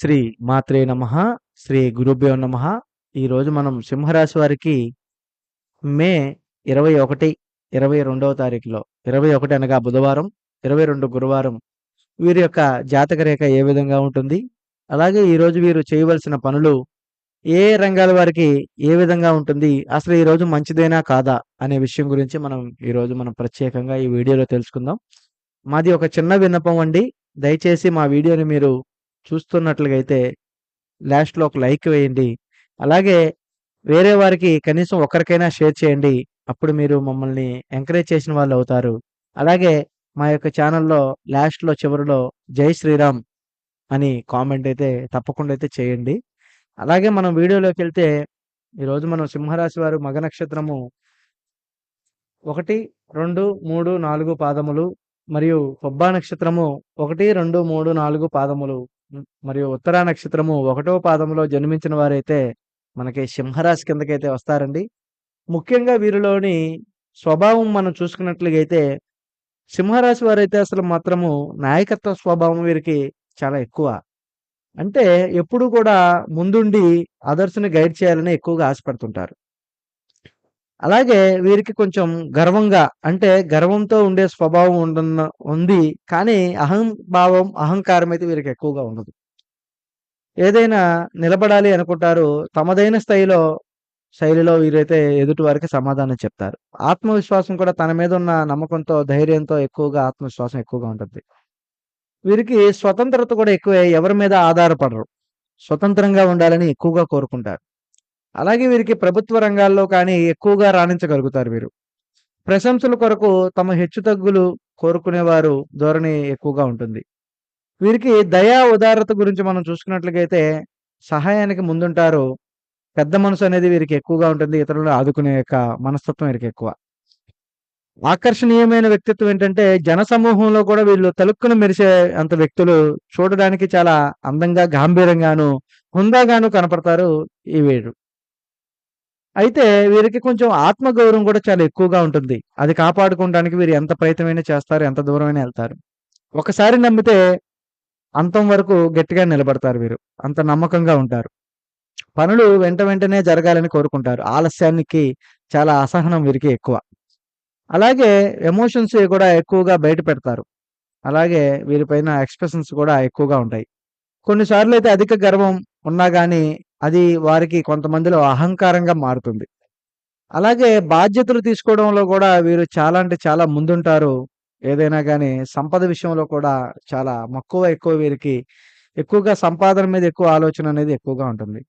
శ్రీ మాత్రే నమ శ్రీ గురుభ్యో నమ. ఈరోజు మనం సింహరాశి వారికి మే ఇరవై ఒకటి ఇరవై రెండవ తారీఖులో ఇరవై ఒకటి అనగా బుధవారం ఇరవై రెండు గురువారం. వీరి యొక్క జాతక రేఖ ఏ విధంగా ఉంటుంది? అలాగే ఈరోజు వీరు చేయవలసిన పనులు ఏ రంగాల వారికి ఏ విధంగా ఉంటుంది? అసలు ఈరోజు మంచిదేనా కాదా అనే విషయం గురించి మనం ఈరోజు మనం ప్రత్యేకంగా ఈ వీడియోలో తెలుసుకుందాం. మాది ఒక చిన్న విన్నపం అండి. దయచేసి మా వీడియోని మీరు చూస్తున్నట్లుగా అయితే లాస్ట్లో ఒక లైక్ వేయండి. అలాగే వేరే వారికి కనీసం ఒకరికైనా షేర్ చేయండి. అప్పుడు మీరు మమ్మల్ని ఎంకరేజ్ చేసిన వాళ్ళు అవుతారు. అలాగే మా యొక్క ఛానల్లో లాస్ట్లో చివరిలో జై శ్రీరామ్ అని కామెంట్ అయితే తప్పకుండా అయితే చేయండి. అలాగే మనం వీడియోలోకి వెళ్తే ఈరోజు మనం సింహరాశి వారు మగ నక్షత్రము ఒకటి రెండు మూడు నాలుగు పాదములు మరియు కొబ్బా నక్షత్రము ఒకటి రెండు మూడు నాలుగు పాదములు మరియు ఉత్తరా నక్షత్రము ఒకటో పాదములో జన్మించిన వారైతే మనకి సింహరాశి కిందకైతే వస్తారండి. ముఖ్యంగా వీరిలోని స్వభావం మనం చూసుకున్నట్లుగైతే సింహరాశి వారైతే అసలు మాత్రము నాయకత్వ స్వభావం వీరికి చాలా ఎక్కువ. అంటే ఎప్పుడు కూడా ముందుండి అదర్స్ని గైడ్ చేయాలని ఎక్కువగా ఆశపడుతుంటారు. అలాగే వీరికి కొంచెం గర్వంగా అంటే గర్వంతో ఉండే స్వభావం ఉండున్న ఉంది. కానీ అహంభావం అహంకారం అయితే వీరికి ఎక్కువగా ఉండదు. ఏదైనా నిలబడాలి అనుకుంటారు తమదైన స్థాయిలో శైలిలో వీరైతే ఎదుటి వారికి సమాధానం చెప్తారు. ఆత్మవిశ్వాసం కూడా తన మీద ఉన్న నమ్మకంతో ధైర్యంతో ఎక్కువగా ఆత్మవిశ్వాసం ఎక్కువగా ఉంటుంది. వీరికి స్వతంత్రత కూడా ఎక్కువే ఎవరి మీద ఆధారపడరు. స్వతంత్రంగా ఉండాలని ఎక్కువగా కోరుకుంటారు. అలాగే వీరికి ప్రభుత్వ రంగాల్లో కానీ ఎక్కువగా రాణించగలుగుతారు వీరు. ప్రశంసల కొరకు తమ హెచ్చుతగ్గులు కోరుకునేవారు ధోరణి ఎక్కువగా ఉంటుంది. వీరికి దయా ఉదారత గురించి మనం చూసుకున్నట్లయితే సహాయానికి ముందుంటారు. పెద్ద మనసు అనేది వీరికి ఎక్కువగా ఉంటుంది. ఇతరులను ఆదుకునే యొక్క మనస్తత్వం వీరికి ఎక్కువ. ఆకర్షణీయమైన వ్యక్తిత్వం ఏంటంటే జన సమూహంలో కూడా వీళ్ళు తలుక్కును మెరిసే అంత వ్యక్తులు చూడడానికి చాలా అందంగా గాంభీర్యంగాను హుందాగాను కనపడతారు ఈ వీరు. అయితే వీరికి కొంచెం ఆత్మగౌరవం కూడా చాలా ఎక్కువగా ఉంటుంది. అది కాపాడుకోవడానికి వీరు ఎంత ప్రయత్నమైనా చేస్తారు ఎంత దూరమైనా వెళ్తారు. ఒకసారి నమ్మితే అంతం వరకు గట్టిగా నిలబడతారు వీరు. అంత నమ్మకంగా ఉంటారు. పనులు వెంట వెంటనే జరగాలని కోరుకుంటారు. ఆలస్యానికి చాలా అసహనం వీరికి ఎక్కువ. అలాగే ఎమోషన్స్ కూడా ఎక్కువగా బయట పెడతారు. అలాగే వీరిపైన ఎక్స్ప్రెషన్స్ కూడా ఎక్కువగా ఉంటాయి. కొన్నిసార్లు అయితే అధిక గర్వం ఉన్నా కానీ అది వారికి కొంతమందిలో అహంకారంగా మారుతుంది. అలాగే బాధ్యతలు తీసుకోవడంలో కూడా వీరు చాలా అంటే చాలా ముందుంటారు. ఏదైనా కానీ సంపద విషయంలో కూడా చాలా మక్కువ ఎక్కువ వీరికి ఎక్కువగా సంపాదన మీద ఎక్కువ ఆలోచన అనేది ఎక్కువగా ఉంటుంది.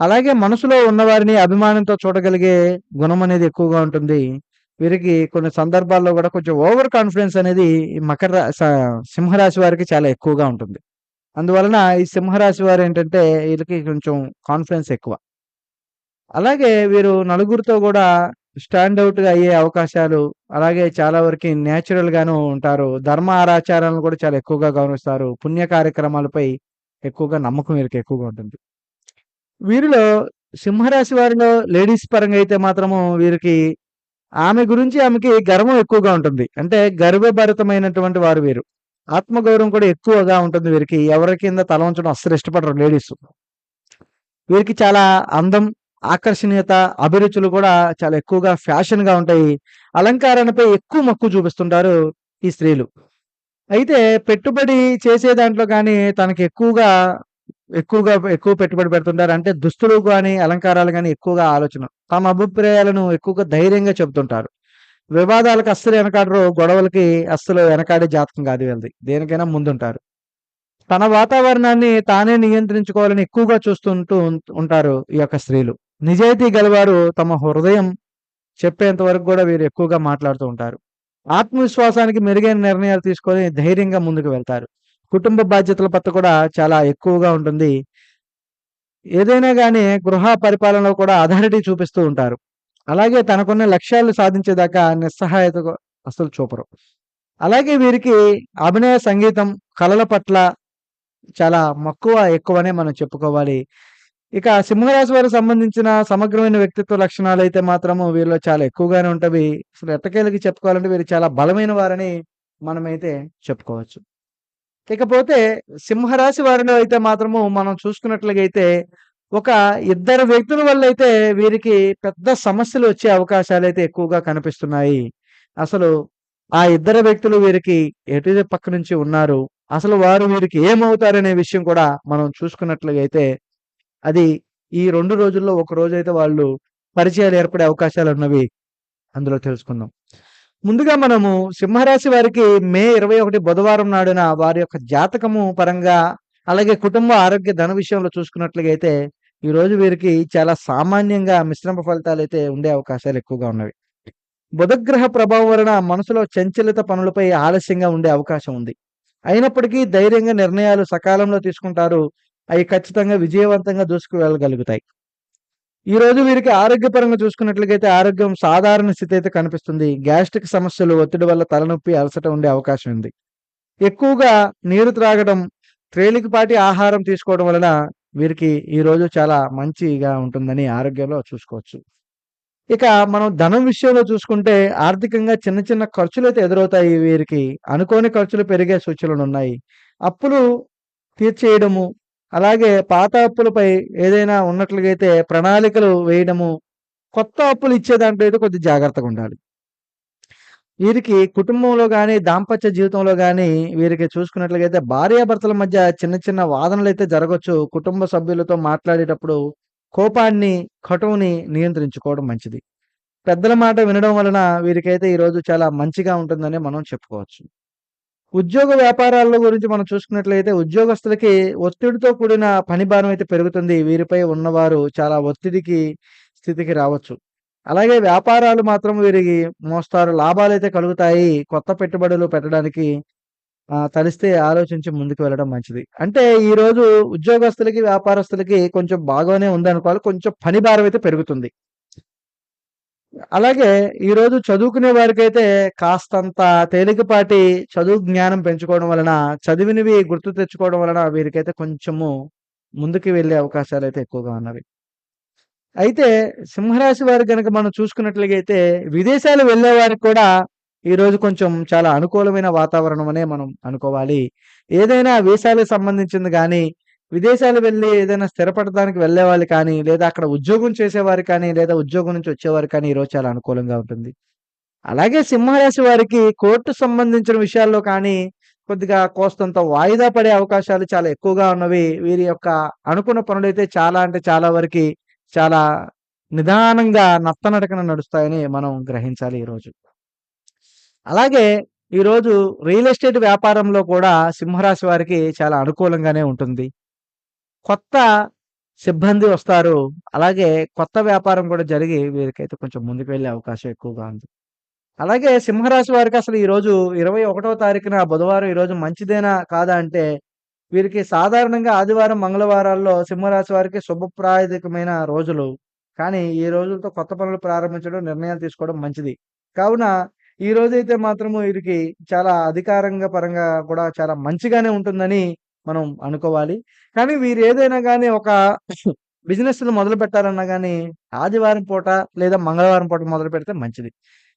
అలాగే మనసులో ఉన్నవారిని అభిమానంతో చూడగలిగే గుణం అనేది ఎక్కువగా ఉంటుంది. వీరికి కొన్ని సందర్భాల్లో కూడా కొంచెం ఓవర్ కాన్ఫిడెన్స్ అనేది మకర రా- సింహరాశి వారికి చాలా ఎక్కువగా ఉంటుంది. అందువలన ఈ సింహరాశి వారు ఏంటంటే వీళ్ళకి కొంచెం కాన్ఫిడెన్స్ ఎక్కువ. అలాగే వీరు నలుగురితో కూడా స్టాండ్ అవుట్గా అయ్యే అవకాశాలు అలాగే చాలా వరకు న్యాచురల్గాను ఉంటారు. ధర్మ ఆరాచారాలను కూడా చాలా ఎక్కువగా గౌరవిస్తారు. పుణ్య కార్యక్రమాలపై ఎక్కువగా నమ్మకం వీరికి ఎక్కువగా ఉంటుంది. వీరిలో సింహరాశి వారిలో లేడీస్ పరంగా అయితే మాత్రము వీరికి ఆమె గురించి ఆమెకి గర్వం ఎక్కువగా ఉంటుంది. అంటే గర్వభరితమైనటువంటి వారు వీరు. ఆత్మగౌరవం కూడా ఎక్కువగా ఉంటుంది వీరికి. ఎవరి కింద తల ఉంచడం అస్సలు ఇష్టపడరు లేడీస్. వీరికి చాలా అందం ఆకర్షణీయత అభిరుచులు కూడా చాలా ఎక్కువగా ఫ్యాషన్గా ఉంటాయి. అలంకారణపై ఎక్కువ మక్కువ చూపిస్తుంటారు ఈ స్త్రీలు. అయితే పెట్టుబడి చేసే దాంట్లో కానీ తనకి ఎక్కువగా ఎక్కువగా ఎక్కువ పెట్టుబడి పెడుతుంటారు. అంటే దుస్తులు కానీ అలంకారాలు కానీ ఎక్కువగా ఆలోచన. తమ అభిప్రాయాలను ఎక్కువగా ధైర్యంగా చెబుతుంటారు. వివాదాలకు అస్సలు వెనకాడరు గొడవలకి అస్సలు వెనకాడే జాతకం కాదు వీళ్ళది. దేనికైనా ముందుంటారు. తన వాతావరణాన్ని తానే నియంత్రించుకోవాలని ఎక్కువగా చూస్తుంటూ ఉం- ఉంటారు ఈ యొక్క స్త్రీలు. నిజాయితీ గలవారు తమ హృదయం చెప్పేంత వరకు కూడా వీరు ఎక్కువగా మాట్లాడుతూ ఉంటారు. ఆత్మవిశ్వాసానికి మెరుగైన నిర్ణయాలు తీసుకొని ధైర్యంగా ముందుకు వెళ్తారు. కుటుంబ బాధ్యతల పట్ల కూడా చాలా ఎక్కువగా ఉంటుంది. ఏదైనా కానీ గృహ పరిపాలనలో కూడా అథారిటీ చూపిస్తూ ఉంటారు. అలాగే తనకున్న లక్ష్యాలు సాధించేదాకా నిస్సహాయత అసలు చూపరు. అలాగే వీరికి అభినయ సంగీతం కళల పట్ల చాలా మక్కువ ఎక్కువనే మనం చెప్పుకోవాలి. ఇక సింహరాశి వారికి సంబంధించిన సమగ్రమైన వ్యక్తిత్వ లక్షణాలు అయితే మాత్రము వీరిలో చాలా ఎక్కువగానే ఉంటవి. అసలు ఎట్టకేలకి చెప్పుకోవాలంటే వీరు చాలా బలమైన వారని మనమైతే చెప్పుకోవచ్చు. ఇకపోతే సింహరాశి వారిలో అయితే మాత్రము మనం చూసుకున్నట్లుగైతే ఒక ఇద్దరు వ్యక్తుల వల్ల అయితే వీరికి పెద్ద సమస్యలు వచ్చే అవకాశాలు అయితే ఎక్కువగా కనిపిస్తున్నాయి. అసలు ఆ ఇద్దరు వ్యక్తులు వీరికి ఎటు పక్క నుంచి ఉన్నారు. అసలు వారు వీరికి ఏమవుతారనే విషయం కూడా మనం చూసుకున్నట్లయితే అది ఈ రెండు రోజుల్లో ఒక రోజు అయితే వాళ్ళు పరిచయాలు ఏర్పడే అవకాశాలు ఉన్నవి అందులో తెలుసుకుందాం. ముందుగా మనము సింహరాశి వారికి మే 21 బుధవారం నాడున వారి యొక్క జాతకము పరంగా, అలాగే కుటుంబ ఆరోగ్య ధన విషయంలో చూసుకున్నట్లయితే ఈరోజు వీరికి చాలా సామాన్యంగా మిశ్రమ ఫలితాలైతే ఉండే అవకాశాలు ఎక్కువగా ఉన్నవి. బుధగ్రహ ప్రభావం వలన మనసులో చంచలిత పనులపై ఆలస్యంగా ఉండే అవకాశం ఉంది. అయినప్పటికీ ధైర్యంగా నిర్ణయాలు సకాలంలో తీసుకుంటారు. అవి ఖచ్చితంగా విజయవంతంగా దూసుకు వెళ్ళగలుగుతాయి. ఈరోజు వీరికి ఆరోగ్యపరంగా చూసుకున్నట్లయితే ఆరోగ్యం సాధారణ స్థితి అయితే కనిపిస్తుంది. గ్యాస్ట్రిక్ సమస్యలు, ఒత్తిడి వల్ల తలనొప్పి, అలసట ఉండే అవకాశం ఉంది. ఎక్కువగా నీరు త్రాగడం, తేలికపాటి ఆహారం తీసుకోవడం వలన వీరికి ఈరోజు చాలా మంచిగా ఉంటుందని ఆరోగ్యంలో చూసుకోవచ్చు. ఇక మనం ధనం విషయంలో చూసుకుంటే ఆర్థికంగా చిన్న చిన్న ఖర్చులు అయితే ఎదురవుతాయి వీరికి. అనుకోని ఖర్చులు పెరిగే సూచనలు ఉన్నాయి అప్పులు తీర్చేయడము, అలాగే పాత అప్పులపై ఏదైనా ఉన్నట్లుగైతే ప్రణాళికలు వేయడము, కొత్త అప్పులు ఇచ్చే దాంట్లో అయితే కొద్దిగా జాగ్రత్తగా ఉండాలి. వీరికి కుటుంబంలో కానీ దాంపత్య జీవితంలో కానీ వీరికి చూసుకున్నట్లయితే భార్యాభర్తల మధ్య చిన్న చిన్న వాదనలు అయితే జరగవచ్చు కుటుంబ సభ్యులతో మాట్లాడేటప్పుడు కోపాన్ని, కటువుని నియంత్రించుకోవడం మంచిది. పెద్దల మాట వినడం వలన వీరికైతే ఈరోజు చాలా మంచిగా ఉంటుందని మనం చెప్పుకోవచ్చు. ఉద్యోగ వ్యాపారాల గురించి మనం చూసుకున్నట్లయితే ఉద్యోగస్తులకి ఒత్తిడితో కూడిన పని భారం అయితే పెరుగుతుంది. వీరిపై ఉన్నవారు చాలా ఒత్తిడికి స్థితికి రావచ్చు. అలాగే వ్యాపారాలు మాత్రం వీరికి మోస్తారు లాభాలైతే కలుగుతాయి. కొత్త పెట్టుబడులు పెట్టడానికి తలిస్తే ఆలోచించి ముందుకు వెళ్ళడం మంచిది. అంటే ఈరోజు ఉద్యోగస్తులకి, వ్యాపారస్తులకి కొంచెం బాగానే ఉందనుకోవాలి. కొంచెం పని భారం అయితే పెరుగుతుంది. అలాగే ఈరోజు చదువుకునే వారికైతే కాస్తంత తేలికపాటి చదువు జ్ఞానం పెంచుకోవడం వలన, చదివినవి గుర్తు తెచ్చుకోవడం వలన వీరికైతే కొంచెము ముందుకు వెళ్ళే అవకాశాలు అయితే ఎక్కువగా ఉన్నవి. అయితే సింహరాశి వారు కనుక మనం చూసుకున్నట్లయితే విదేశాలు వెళ్ళే వారికి కూడా ఈరోజు కొంచెం చాలా అనుకూలమైన వాతావరణం అనే మనం అనుకోవాలి. ఏదైనా వీసాలకు సంబంధించింది కానీ విదేశాలు వెళ్ళి ఏదైనా స్థిరపడడానికి వెళ్ళేవాళ్ళు కానీ, లేదా అక్కడ ఉద్యోగం చేసేవారు కానీ, లేదా ఉద్యోగం నుంచి వచ్చేవారు కానీ ఈరోజు చాలా అనుకూలంగా ఉంటుంది. అలాగే సింహరాశి వారికి కోర్టు సంబంధించిన విషయాల్లో కానీ, కొద్దిగా కోస్తంత వాయిదా పడే అవకాశాలు చాలా ఎక్కువగా ఉన్నవి. వీరి యొక్క అనుకున్న పనులైతే చాలా అంటే చాలా వరకి చాలా నిదానంగా నత్తనడకన నడుస్తాయని మనం గ్రహించాలి ఈరోజు. అలాగే ఈరోజు రియల్ ఎస్టేట్ వ్యాపారంలో కూడా సింహరాశి వారికి చాలా అనుకూలంగానే ఉంటుంది. కొత్త సిబ్బంది వస్తారు. అలాగే కొత్త వ్యాపారం కూడా జరిగి వీరికైతే కొంచెం ముందుకు వెళ్ళే అవకాశం ఎక్కువగా ఉంది. అలాగే సింహరాశి వారికి అసలు ఈరోజు 21వ తారీఖున బుధవారం ఈరోజు మంచిదేనా? కాదా? అంటే వీరికి సాధారణంగా ఆదివారం, మంగళవారాల్లో సింహరాశి వారికి శుభప్రాయదికమైన రోజులు. కానీ ఈ రోజులతో కొత్త పనులు ప్రారంభించడం, నిర్ణయాలు తీసుకోవడం మంచిది. కావున ఈ రోజైతే మాత్రము వీరికి చాలా అధికారంగా పరంగా కూడా చాలా మంచిగానే ఉంటుందని మనం అనుకోవాలి. కానీ వీరు ఏదైనా కానీ ఒక బిజినెస్‌లు మొదలుపెట్టాలన్నా కానీ ఆదివారం పూట లేదా మంగళవారం పూట మొదలు పెడితే మంచిది.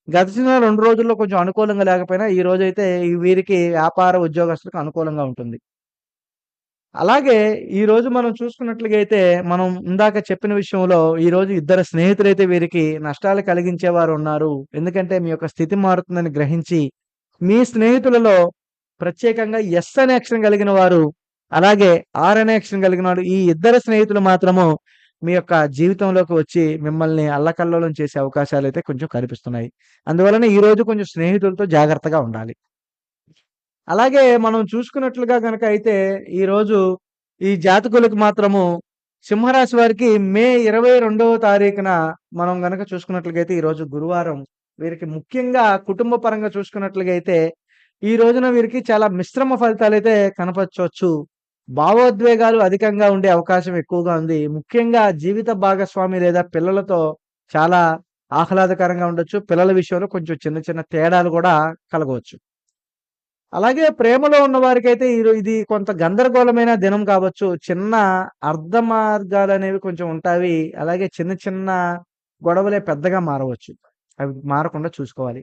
గడిచిన రెండు రోజుల్లో కొంచెం అనుకూలంగా లేకపోయినా ఈ రోజైతే వీరికి వ్యాపార ఉద్యోగస్తులకు అనుకూలంగా ఉంటుంది. అలాగే ఈరోజు మనం చూసుకున్నట్లుగైతే మనం ఇందాక చెప్పిన విషయంలో ఈరోజు ఇద్దరు స్నేహితులైతే వీరికి నష్టాలు కలిగించేవారు ఉన్నారు. ఎందుకంటే మీ యొక్క స్థితి మారుతుందని గ్రహించి, మీ స్నేహితులలో ప్రత్యేకంగా ఎస్ అనే అక్షరం కలిగిన వారు, అలాగే ఆర్ అనే అక్షరం కలిగిన వారు ఈ ఇద్దరు స్నేహితులు మాత్రము మీ యొక్క జీవితంలోకి వచ్చి మిమ్మల్ని అల్లకల్లోలం చేసే అవకాశాలు అయితే కొంచెం కనిపిస్తున్నాయి. అందువలన ఈరోజు కొంచెం స్నేహితులతో జాగ్రత్తగా ఉండాలి. అలాగే మనం చూసుకున్నట్లుగా గనక అయితే ఈరోజు ఈ జాతకులకు మాత్రము సింహరాశి వారికి మే 22వ తారీఖున మనం గనక చూసుకున్నట్లయితే ఈరోజు గురువారం. వీరికి ముఖ్యంగా కుటుంబ పరంగా చూసుకున్నట్లుగైతే ఈ రోజున వీరికి చాలా మిశ్రమ ఫలితాలు అయితే కనపరచవచ్చు భావోద్వేగాలు అధికంగా ఉండే అవకాశం ఎక్కువగా ఉంది. ముఖ్యంగా జీవిత భాగస్వామి లేదా పిల్లలతో చాలా ఆహ్లాదకరంగా ఉండొచ్చు. పిల్లల విషయంలో కొంచెం చిన్న చిన్న తేడాలు కూడా కలగవచ్చు. అలాగే ప్రేమలో ఉన్నవారికైతే ఈరోజు ఇది కొంత గందరగోళమైన దినం కావచ్చు. చిన్న అర్థ మార్గాలు అనేవి కొంచెం ఉంటాయి అలాగే చిన్న చిన్న గొడవలే పెద్దగా మారవచ్చు. అవి మారకుండా చూసుకోవాలి.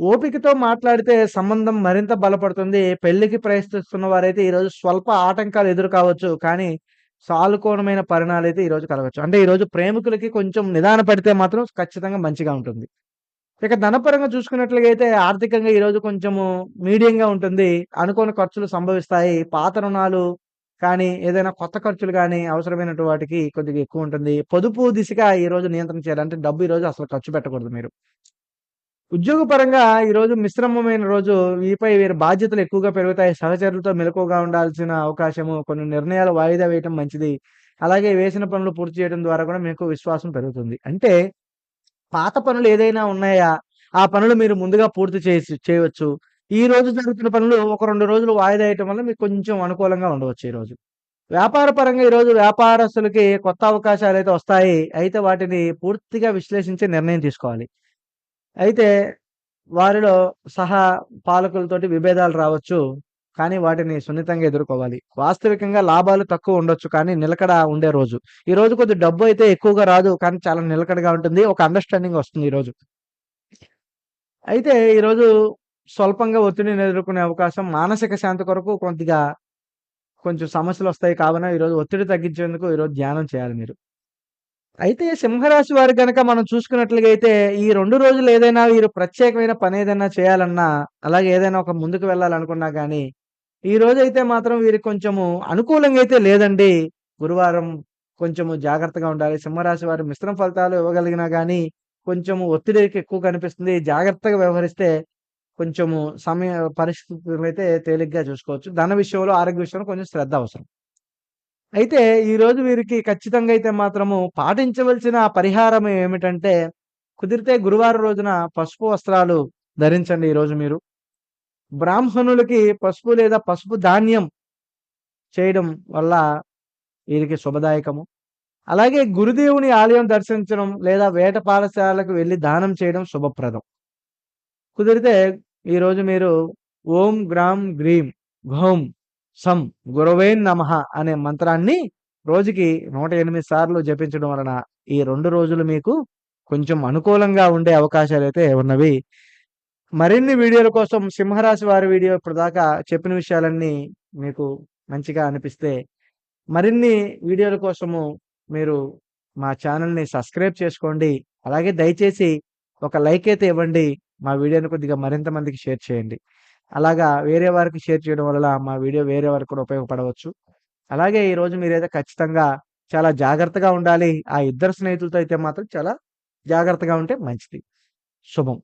ఓపికతో మాట్లాడితే సంబంధం మరింత బలపడుతుంది. పెళ్ళికి ప్రయత్నిస్తున్న వారైతే ఈరోజు స్వల్ప ఆటంకాలు ఎదురు కావచ్చు. కానీ సానుకూలమైన అయితే ఈరోజు కలగచ్చు అంటే ఈరోజు ప్రేమికులకి కొంచెం నిదాన పడితే మాత్రం ఖచ్చితంగా మంచిగా ఉంటుంది. ఇక ధనపరంగా చూసుకున్నట్లయితే ఆర్థికంగా ఈరోజు కొంచెము మీడియంగా ఉంటుంది. అనుకోని ఖర్చులు సంభవిస్తాయి. పాత రుణాలు కానీ, ఏదైనా కొత్త ఖర్చులు కానీ అవసరమైనటు వాటికి కొద్దిగా ఎక్కువ ఉంటుంది పొదుపు దిశగా ఈరోజు నియంత్రణ చేయాలంటే డబ్బు ఈరోజు అసలు ఖర్చు పెట్టకూడదు మీరు. ఉద్యోగపరంగా ఈరోజు మిశ్రమమైన రోజు. వీపై వీరి బాధ్యతలు ఎక్కువగా పెరుగుతాయి. సహచరులతో మెలకువగా ఉండాల్సిన అవకాశము, కొన్ని నిర్ణయాలు వాయిదా వేయటం మంచిది. అలాగే వేసిన పనులు పూర్తి చేయడం ద్వారా కూడా మీకు విశ్వాసం పెరుగుతుంది. అంటే పాత పనులు ఏదైనా ఉన్నాయా? ఆ పనులు మీరు ముందుగా పూర్తి చేసి చేయవచ్చు. ఈ రోజు జరుగుతున్న పనులు ఒక రెండు రోజులు వాయిదా వేయటం వల్ల మీకు కొంచెం అనుకూలంగా ఉండవచ్చు ఈరోజు. వ్యాపార పరంగా ఈరోజు వ్యాపారస్తులకి కొత్త అవకాశాలు అయితే వస్తాయి. అయితే వాటిని పూర్తిగా విశ్లేషించి నిర్ణయం తీసుకోవాలి. అయితే వారిలో సహా పాలకులతోటి విభేదాలు రావచ్చు. కానీ వాటిని సున్నితంగా ఎదుర్కోవాలి. వాస్తవికంగా లాభాలు తక్కువ ఉండొచ్చు. కానీ నిలకడ ఉండే రోజు. ఈరోజు కొద్ది డబ్బు అయితే ఎక్కువగా రాదు. కానీ చాలా నిలకడగా ఉంటుంది. ఒక అండర్‌స్టాండింగ్ వస్తుంది ఈరోజు. అయితే ఈరోజు స్వల్పంగా ఒత్తిడిని ఎదుర్కొనే అవకాశం మానసిక శాంతి కొరకు కొద్దిగా కొంచెం సమస్యలు వస్తాయి కావున ఈరోజు ఒత్తిడి తగ్గించేందుకు ఈరోజు ధ్యానం చేయాలి మీరు. అయితే సింహరాశి వారు కనుక మనం చూసుకున్నట్లయితే ఈ రెండు రోజులు ఏదైనా వీరు ప్రత్యేకమైన పని ఏదైనా చేయాలన్నా, అలాగే ఏదైనా ఒక ముందుకు వెళ్ళాలనుకున్నా కానీ ఈ రోజైతే మాత్రం వీరికి కొంచెము అనుకూలంగా అయితే లేదండి. గురువారం కొంచెము జాగ్రత్తగా ఉండాలి. సింహరాశి వారు మిశ్రమ ఫలితాలు ఇవ్వగలిగినా కానీ కొంచెము ఒత్తిడికి ఎక్కువ కనిపిస్తుంది. జాగ్రత్తగా వ్యవహరిస్తే కొంచెము సమయ పరిస్థితులైతే తేలిగ్గా చూసుకోవచ్చు. ధన విషయంలో, ఆరోగ్య విషయంలో కొంచెం శ్రద్ధ అవసరం. అయితే ఈరోజు వీరికి ఖచ్చితంగా అయితే మాత్రము పాటించవలసిన పరిహారం ఏమిటంటే, కుదిరితే గురువారం రోజున పసుపు వస్త్రాలు ధరించండి ఈరోజు మీరు. బ్రాహ్మణులకి పసుపు లేదా పసుపు ధాన్యం చేయడం వల్ల వీరికి శుభదాయకము. అలాగే గురుదేవుని ఆలయం దర్శించడం లేదా వేట పాఠశాలకు వెళ్ళి దానం చేయడం శుభప్రదం. కుదిరితే ఈరోజు మీరు ఓం గ్రాం గ్రీం ఘౌం సం గురవేన్ నమః అనే మంత్రాన్ని రోజుకి 108 సార్లు జపించడం వలన ఈ రెండు రోజులు మీకు కొంచెం అనుకూలంగా ఉండే అవకాశాలు అయితే ఉన్నవి. మరిన్ని వీడియోల కోసం సింహరాశి వారి వీడియో ఇప్పటిదాకా చెప్పిన విషయాలన్నీ మీకు మంచిగా అనిపిస్తే, మరిన్ని వీడియోల కోసము మీరు మా ఛానల్ని సబ్స్క్రైబ్ చేసుకోండి. అలాగే దయచేసి ఒక లైక్ అయితే ఇవ్వండి. మా వీడియోని కొద్దిగా మరింత మందికి షేర్ చేయండి. అలాగా వేరే వారికి షేర్ చేయడం వల్ల మా వీడియో వేరే వారికి కూడా ఉపయోగపడవచ్చు. అలాగే ఈరోజు మీరైతే ఖచ్చితంగా చాలా జాగ్రత్తగా ఉండాలి. ఆ ఇద్దరు స్నేహితులతో అయితే మాత్రం చాలా జాగ్రత్తగా ఉంటే మంచిది. శుభం.